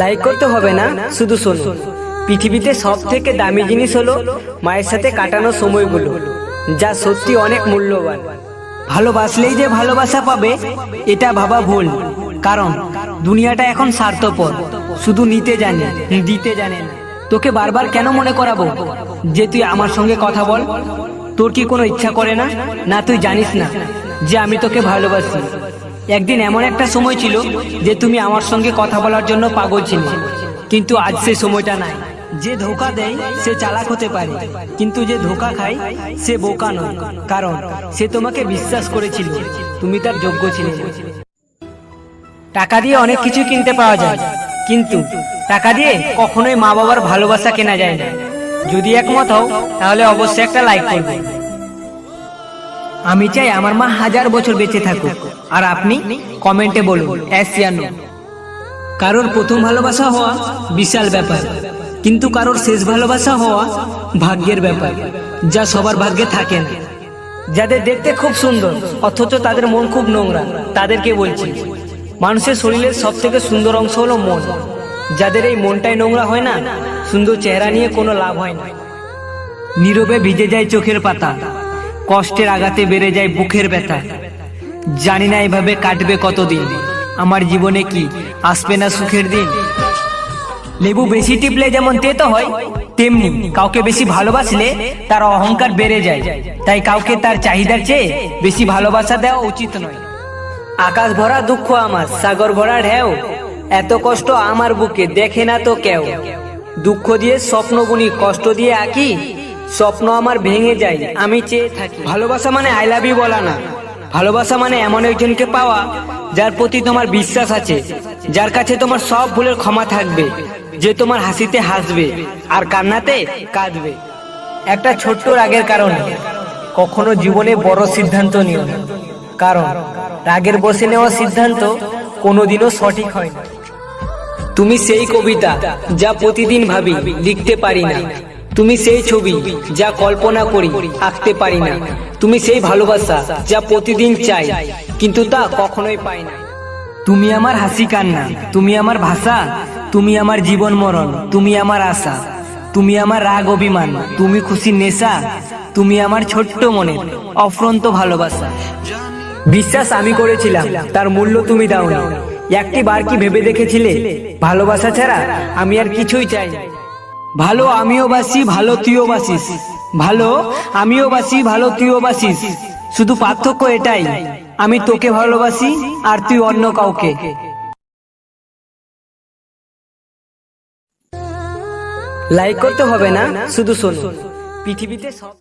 Like করতে হবে না, শুধু শোনো। পৃথিবীতে সব থেকে দামি জিনিস হলো মায়ের সাথে কাটানো সময়গুলো, যা সত্যি অনেক মূল্যবান। ভালোবাসলেই যে ভালোবাসা পাবে, এটা ভাবা ভুল। কারণ দুনিয়াটা এখন স্বার্থপর, শুধু নিতে জানে, দিতে জানে তোকে বারবার কেন মনে করাবো? যে তুই আমার সঙ্গে কথা বল। তোর কি কোনো ইচ্ছা করে না? না, তুই জানিস না যে আমি তোকে ভালোবাসি। একদিন এমন একটা সময় ছিল যে তুমি আমার সঙ্গে কথা বলার জন্য পাগল ছিলে। কিন্তু আজ সে সময়টা নাই। যে ধোকা দেয়, সে চালাক হতে পারে। কিন্তু যে ধোকা খায়, সে বোকা নয়। কারণ সে তোমাকে বিশ্বাস করেছিল। তুমি তার যোগ্য ছিলে। টাকা দিয়ে অনেক কিছু কিনতে পাওয়া যায়। কিন্তু টাকা দিয়ে কখনোই মা বাবার ভালোবাসা কেনা যায় না। যদি একমত হও, তাহলে অবশ্যই একটা লাইক করবে। আমি চাই আমার মা হাজার বছর বেঁচে থাকুক। আর আপনি কমেন্টে বলুন অ্যাসিয়ানো কারোর প্রথম ভালোবাসা হওয়া বিশাল ব্যাপার, কিন্তু কারোর শেষ ভালোবাসা হওয়া ভাগ্যের ব্যাপার, যা সবার ভাগ্যে থাকে না। যাদের দেখতে খুব সুন্দর, অথচ তাদের মন খুব নোংরা, তাদেরকে বলছি, মানুষের শরীরের সব থেকে সুন্দর অংশ হলো মন। যাদের এই মনটাই নোংরা হয় না, সুন্দর চেহারা নিয়ে কোনো লাভ হয় না। নীরবে ভিজে যায় চোখের পাতা। কষ্টের আঘাতে বেড়ে যায় বুকের ব্যথা। জানি না এভাবে কাটবে কতদিন। আমার জীবনে কি আসবে না সুখের দিন? লেবু বেশি টিপলে যেমন তেতো হয়, তেমনি কাউকে বেশি ভালোবাসলে তার অহংকার বেড়ে যায়। তাই কাউকে তার চাহিদার চেয়ে বেশি ভালোবাসা দেওয়া উচিত নয়। আকাশ ভরা দুঃখ আমার, সাগর ভরা ঢেউ। এত কষ্ট আমার বুকে, দেখে না তো কেউ। দুঃখ দিয়ে স্বপ্ন বুনি কষ্ট দিয়ে আঁকি। স্বপ্ন আমার ভেঙে যায় আমি চেয়ে থাকি। ভালোবাসা মানে আই লাভ ইউ বলা না। ভালোবাসা মানে এমন একজনকে পাওয়া যার প্রতি তোমার বিশ্বাস আছে, যার কাছে তোমার সব ভুলের ক্ষমা থাকবে, যে তোমার হাসিতে হাসবে আর কান্নাতে কাঁদবে। একটা ছোট্ট রাগের কারণে কখনো জীবনে বড় সিদ্ধান্ত নিও না। কারণ রাগের বসে নেওয়া সিদ্ধান্ত কোনোদিনও সঠিক হয় না। তুমি সেই কবিতা যা প্রতিদিন ভাবি, লিখতে পারি না। তুমি সেই ছবি যা কল্পনা করি, আঁকতে পারি না। তুমি সেই ভালোবাসা যা প্রতিদিন চাই, কিন্তু তা কখনোই পাই না। তুমি আমার হাসি কান্না, তুমি আমার ভাষা, তুমি আমার জীবন মরণ, তুমি আমার আশা, তুমি আমার রাগ অভিমান, তুমি খুশি নেশা, তুমি আমার ছোট্ট মনে অফ্রন্ত ভালোবাসা। বিশ্বাস আমি করেছিলাম, তার মূল্য তুমি দাওনি। একটি বার কি ভেবে দেখেছিলে? ভালোবাসা ছাড়া আমি আর কিছুই চাই না। ভালো আমিও বাসি, ভালো তুইও বাসিস। ভালো আমিও বাসি, ভালো তুইও বাসিস। শুধু পার্থক্য এটাই, আমি তোকে ভালোবাসি আর তুই অন্য কাউকে। লাইক করতে হবে না, শুধু শোনো। পৃথিবীতে সব